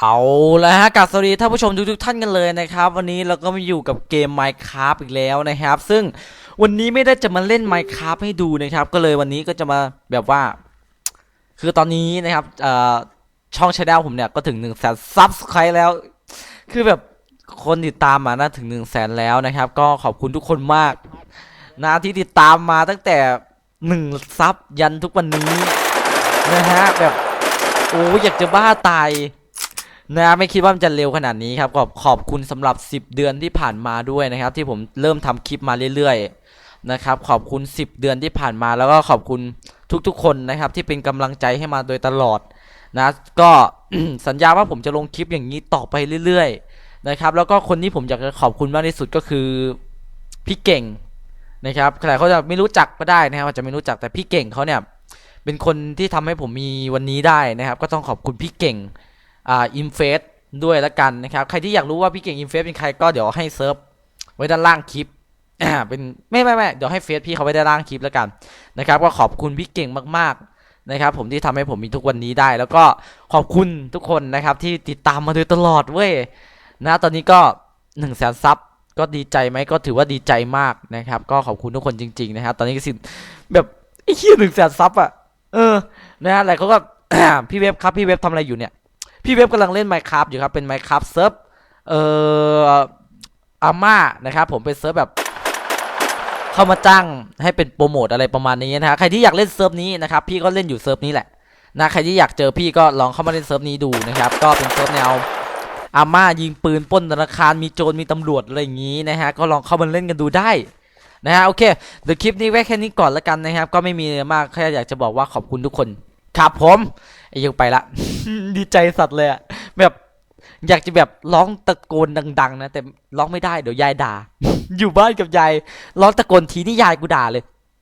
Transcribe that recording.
เอาละฮะกับสวัสดีท่านผู้ชมทุกๆท่านกันเลยนะครับ วันนี้เราก็มาอยู่กับเกม Minecraft อีกแล้วนะครับ ซึ่งวันนี้ไม่ได้จะมาเล่น Minecraft ให้ดูนะครับ ก็เลยวันนี้ก็จะมาแบบว่า คือตอนนี้นะครับช่องช anel ผมเนี่ยก็ถึง1นึ่งแสนซับสไครต์แล้ว คือแบบคนติดตามมานะถึง1นึ่งแสนแล้วนะครับ ก็ขอบคุณทุกคนมากนะที่ติดตามมาตั้งแต่หนึ่งซับยันทุกวันนี้นะฮะแบบโอ้อยากจะบ้าตาย นะไม่คิดว่ามันจะเร็วขนาดนี้ครับขอบขอบคุณสำหรับ 10 เดือนที่ผ่านมาด้วยนะครับ ที่ผมเริ่มทำคลิปมาเรื่อยๆนะครับ ขอบคุณ 10 เดือนที่ผ่านมาแล้วก็ขอบคุณทุกๆ คนนะครับ ที่เป็นกำลังใจให้มาโดยตลอดนะก็สัญญาว่าผมจะลงคลิปอย่างนี้ต่อไปเรื่อยๆนะครับ แล้วก็คนที่ผมอยากจะขอบคุณมากที่สุดก็คือพี่เก่งนะครับใครเขาจะไม่รู้จักก็ได้นะครับอาจจะไม่รู้จักแต่พี่เก่งเขาเนี่ยเป็นคนที่ทำให้ผมมีวันนี้ได้นะครับ ก็ต้องขอบคุณพี่เก่ง อ่าอิมเฟสด้วยละกันนะครับ ใครที่อยากรู้ว่าพี่เก่งอิมเฟสเป็นใครก็เดี๋ยวให้เซิร์ฟไว้ด้านล่างคลิปเป็นไม่ไม่ไม่เดี๋ยวให้เฟซพี่เขาไว้ด้านล่างคลิปแล้วกันนะครับก็ขอบคุณพี่เก่งมากๆนะครับ ผมที่ทำให้ผมมีทุกวันนี้ได้ แล้วก็ขอบคุณทุกคนนะครับ ที่ติดตามมาโดยตลอดเว้ยนะตอนนี้ก็หนึ่งแสนซับก็ดีใจไหมก็ถือว่าดีใจมากนะครับ ก็ขอบคุณทุกคนจริง ๆ นะครับ ตอนนี้ก็สิแบบไอ้เหี้ยหนึ่งแสนซับอะเออนะฮะอะไรเขาก็พี่เว็บครับพี่เว็บทำอะไรอยู่เนี่ย พี่เว็บกำลังเล่น Minecraft อยู่ครับ เป็น Minecraft เซิร์ฟเอ่ออาม่านะครับผมเป็นเซิร์ฟแบบเข้ามาจ้างให้เป็นโปรโมทอะไรประมาณนี้นะฮะใครที่อยากเล่นเซิร์ฟนี้นะครับพี่ก็เล่นอยู่เซิร์ฟนี้แหละนะใครที่อยากเจอพี่ก็ลองเข้ามาเล่นเซิร์ฟนี้ดูนะครับก็เป็นเซิร์ฟแนวอาม่ายิงปืนป้นธนาคารมีโจรมีตำรวจอะไรอย่างนี้นะฮะก็ลองเข้ามาเล่นกันดูได้นะฮะโอเคเดี๋ยวคลิปนี้ไว้แค่นี้ก่อนแล้วกันนะครับก็ไม่มีอะไรมากแค่อยากจะบอกว่าขอบคุณทุกคน ครับผมไอ้ยังไปละ ดีใจสัตว์เลยอะแบบอยากจะแบบร้องตะโกนดัง ๆ นะ แต่ร้องไม่ได้เดี๋ยวยายด่า อยู่บ้านกับยายร้องตะโกนทีนี่ยายกูด่าเลย